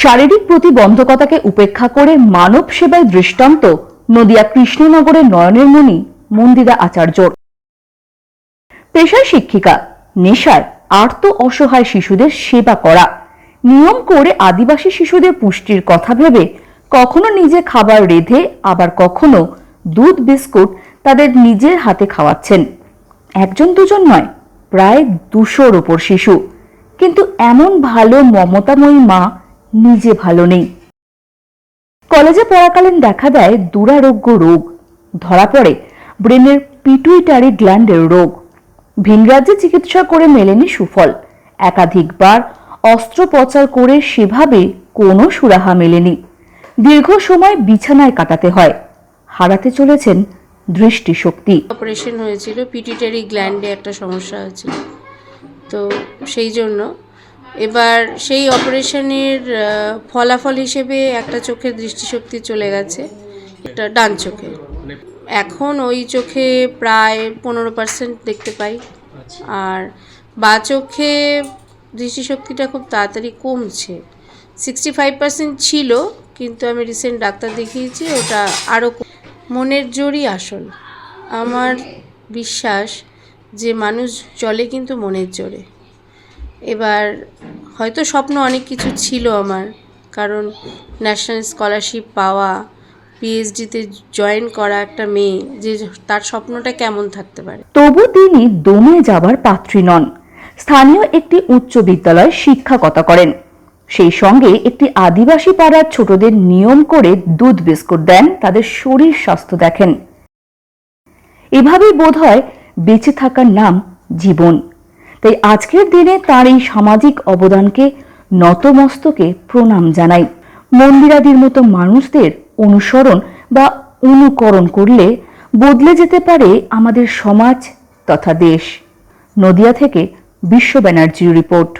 শারীরিক প্রতিবন্ধকতাকে উপেক্ষা করে মানব সেবায় দৃষ্টান্ত নদিয়া কৃষ্ণনগরের নয়নের মণি মন্দিরা আচার্যর পেশায় শিক্ষিকা, নেশায় আর্ত অসহায় শিশুদের সেবা করা। নিয়ম করে আদিবাসী শিশুদের পুষ্টির কথা ভেবে কখনো নিজে খাবার রেধে, আবার কখনো দুধ, বিস্কুট তাদের নিজের হাতে খাওয়াচ্ছেন। একজন দুজন নয়, প্রায় দুশোর ওপর শিশু। কিন্তু এমন ভালো, মমতাময়ী মা নিজে ভালো নেই। কলেজে পড়াকালীন দেখা দেয় দুরারোগ্য রোগ। ধরা পড়ে ব্রেনের পিটুইটারি গ্ল্যান্ডের রোগ। ভিন রাজ্যে চিকিৎসা করে মেলেনি সুফল। একাধিকবার অস্ত্রোপচার করে সেভাবে কোনো সুরাহা মেলেনি। দীর্ঘ সময় বিছানায় কাটাতে হয়। হারাতে চলেছেন দৃষ্টিশক্তি। অপারেশন হয়েছিল পিটিটারি গ্ল্যান্ডে একটা সমস্যা হয়েছিল। তো সেই জন্য এবার সেই অপারেশনের ফলাফল হিসেবে একটা চোখের দৃষ্টিশক্তি চলে গেছে একটা ডান চোখে। এখন ওই চোখে প্রায় পনেরো পার্সেন্ট দেখতে পাই। আর বা চোখে দৃষ্টিশক্তিটা খুব তাড়াতাড়ি কমছে। সিক্সটি ফাইভ পার্সেন্ট ছিল কিন্তু আমি রিসেন্ট ডাক্তার দেখিয়েছি ওটা আরও মনের জোরই আসল। আমার বিশ্বাস যে মানুষ চলে কিন্তু মনের জোরে। এবার হয়তো স্বপ্ন অনেক কিছু ছিল আমার, কারণ ন্যাশনাল স্কলারশিপ পাওয়া পিএইচডিতে জয়েন করা একটা মেয়ে, যে তার স্বপ্নটা কেমন থাকতে পারে। তবু তিনি দমে যাবার পাত্রী নন। স্থানীয় একটি উচ্চ বিদ্যালয়ে শিক্ষকতা করেন। সেই সঙ্গে একটি আদিবাসী পাড়ার ছোটদের নিয়ম করে দুধ বিস্কুট দেন, তাদের শরীর স্বাস্থ্য দেখেন। এভাবেই বোধ হয় বেঁচে থাকার নাম জীবন। তাই আজকের দিনে তার এই সামাজিক অবদানকে নতমস্তকে প্রণাম জানাই। মন্দিরাদির মতো মানুষদের অনুসরণ বা অনুকরণ করলে বদলে যেতে পারে আমাদের সমাজ তথা দেশ। নদিয়া থেকে বিশ্ব ব্যানার্জির রিপোর্ট।